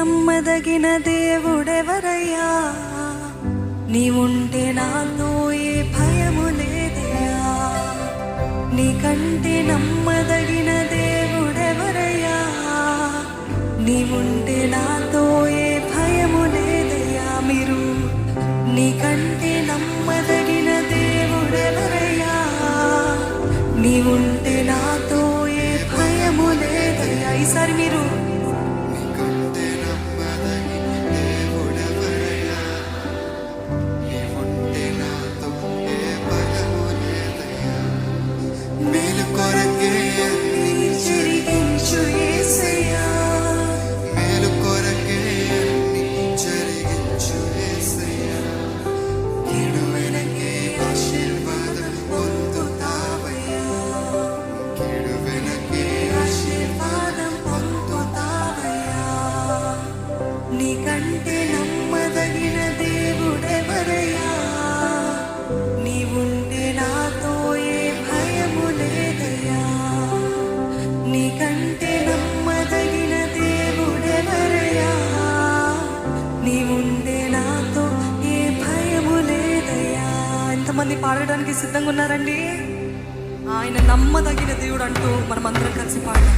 నమ్మదగిన దేవుడెవరయ్యా? నీవుంటే నాతో ఏ భయము లేదయ్యా. నీకంటే నమ్మదగిన దేవుడెవరయ్యా? నీవుంటే నాతో ఏ భయము లేదయ్యా. మీరు నీకంటే నమ్మదగిన దేవుడెవరయ్యా? నీవుంటే నాతో ఏ భయము లేదయ్యా. ఈసారి మీరు పాడడానికి సిద్ధంగా ఉన్నారండి ఆయన నమ్మదగిన దేవుడు అంటూ మనమందరం కలిసి పాడాం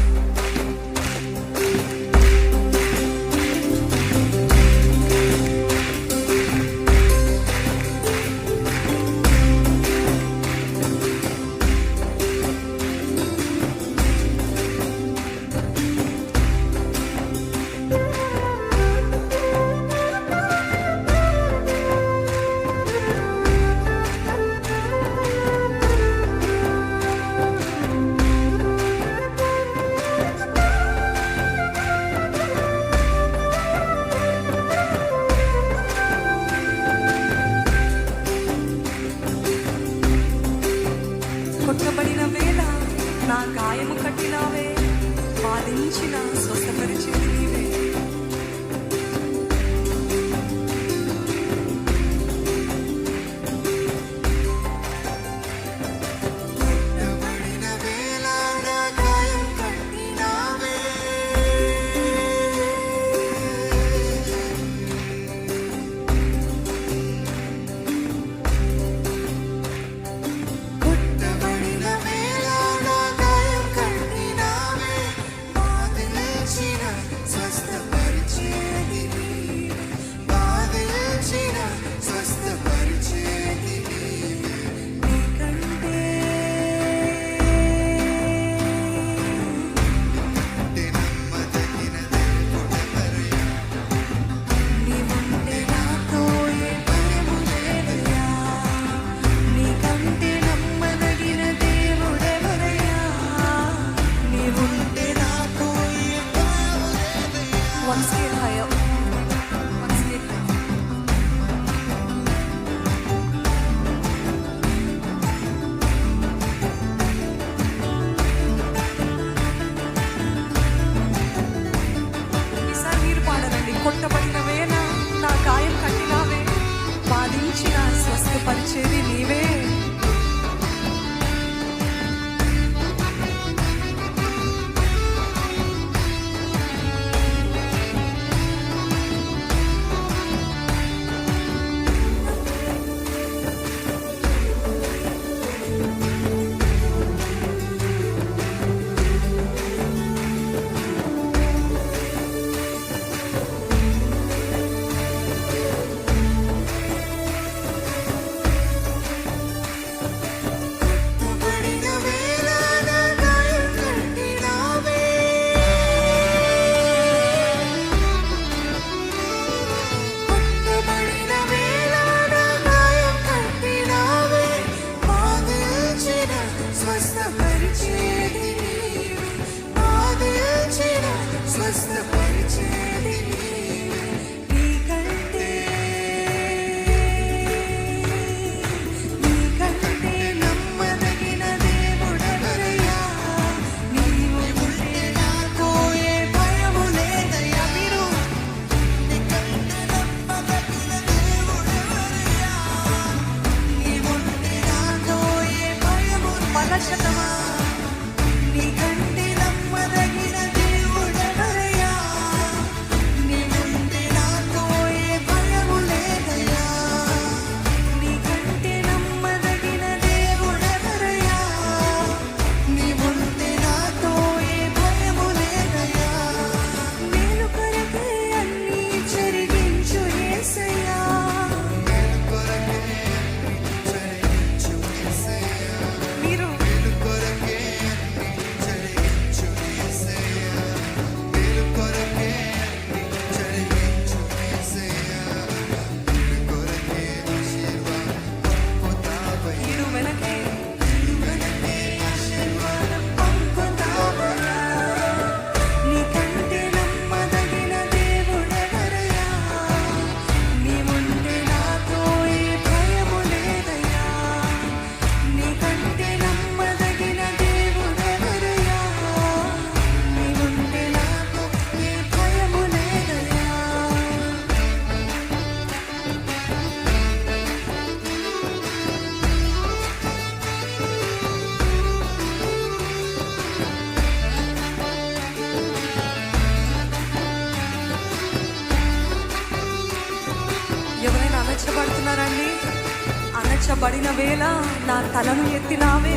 వేళ నా తలను ఎత్తినావే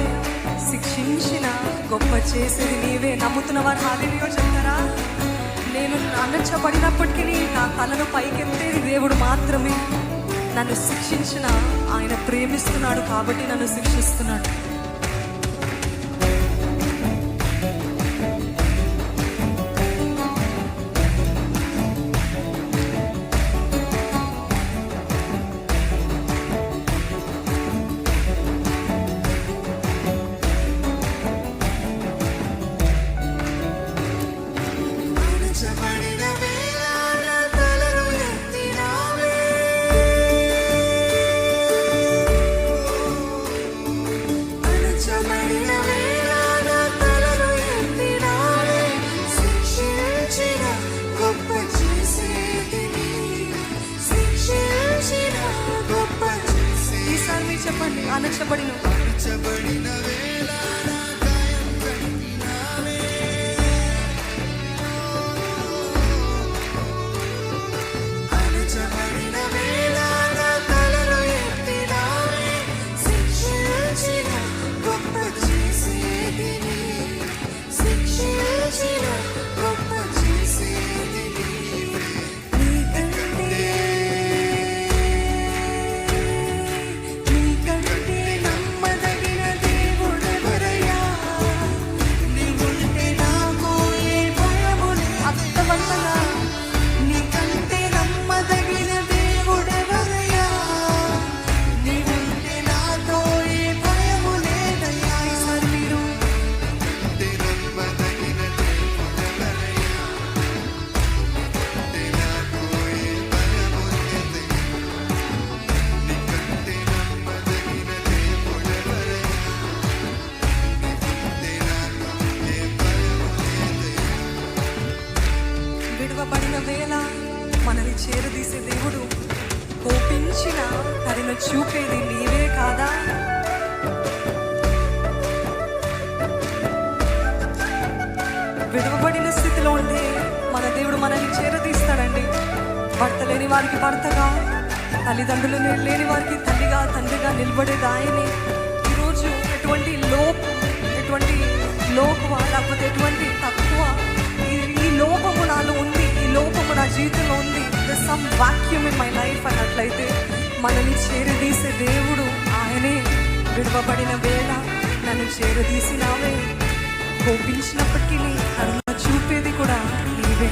శిక్షించిన గొప్ప చేసేది నీవే. నమ్ముతున్న వారు హాలేలియో చెప్తారా నేను అనర్చబడినప్పటికీ నా తలను పైకెత్తేది దేవుడు మాత్రమే. నన్ను శిక్షించిన ఆయన ప్రేమిస్తున్నాడు కాబట్టి నన్ను శిక్షిస్తున్నాడు. చెప్పండి. అణచబడిన అణచబడిన వేళ విడవబడిన స్థితిలో ఉంటే మన దేవుడు మనల్ని చేరదీస్తాడండి. భర్త లేని వారికి భర్తగా తల్లిదండ్రులు లేని వారికి తల్లిగా తండ్రిగా నిలబడేది ఆయనే ఈరోజు ఎటువంటి లోపం ఎటువంటి లోకువ లేకపోతే ఎటువంటి తక్కువ ఈ- ఈ లోపము నాలో ఉంది ఈ లోపము నా జీవితంలో ఉంది some vacuum in my life అన్నట్లయితే మనల్ని చేరదీసే దేవుడు ఆయనే. విడవబడిన వేళ నన్ను చేరదీసినావే. కోపించినప్పటికీ కరుణ చూపేది కూడా నీవే.